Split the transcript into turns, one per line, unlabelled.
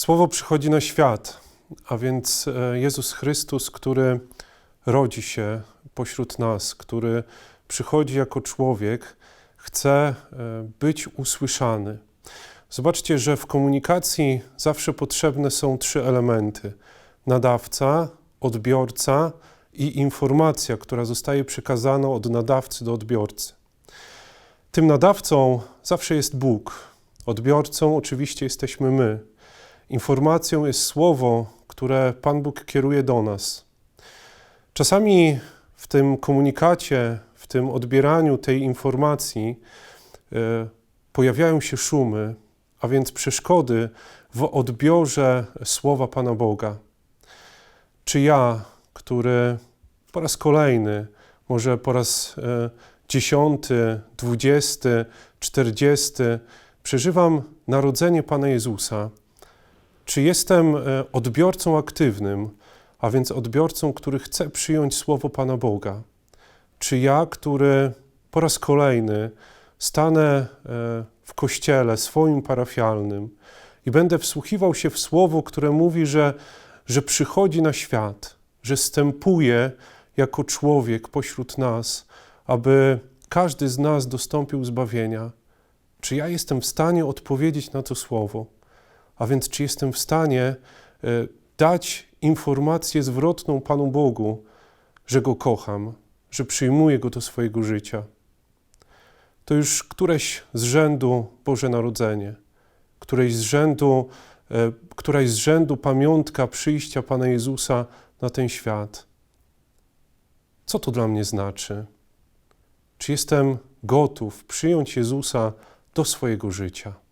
Słowo przychodzi na świat, a więc e, Jezus Chrystus, który rodzi się pośród nas, który przychodzi jako człowiek, chce e, być usłyszany. Zobaczcie, że w komunikacji zawsze potrzebne są trzy elementy: nadawca, odbiorca i informacja, która zostaje przekazana od nadawcy do odbiorcy. Tym nadawcą zawsze jest Bóg, odbiorcą oczywiście jesteśmy my. Informacją jest słowo, które Pan Bóg kieruje do nas. Czasami w tym komunikacie, w tym odbieraniu tej informacji e, pojawiają się szumy, a więc przeszkody w odbiorze słowa Pana Boga. Czy ja, który po raz kolejny, może po raz e, dziesiąty, dwudziesty, czterdziesty, przeżywam narodzenie Pana Jezusa, czy jestem e, odbiorcą aktywnym, a więc odbiorcą, który chce przyjąć słowo Pana Boga? Czy ja, który po raz kolejny stanę e, w kościele swoim parafialnym i będę wsłuchiwał się w słowo, które mówi, że, że przychodzi na świat, że stępuje jako człowiek pośród nas, aby każdy z nas dostąpił zbawienia? Czy ja jestem w stanie odpowiedzieć na to słowo? A więc, czy jestem w stanie e, dać informację zwrotną Panu Bogu, że Go kocham, że przyjmuję Go do swojego życia? To już któreś z rzędu Boże Narodzenie, któreś z rzędu, e, któraś z rzędu pamiątka przyjścia Pana Jezusa na ten świat. Co to dla mnie znaczy? Czy jestem gotów przyjąć Jezusa do swojego życia?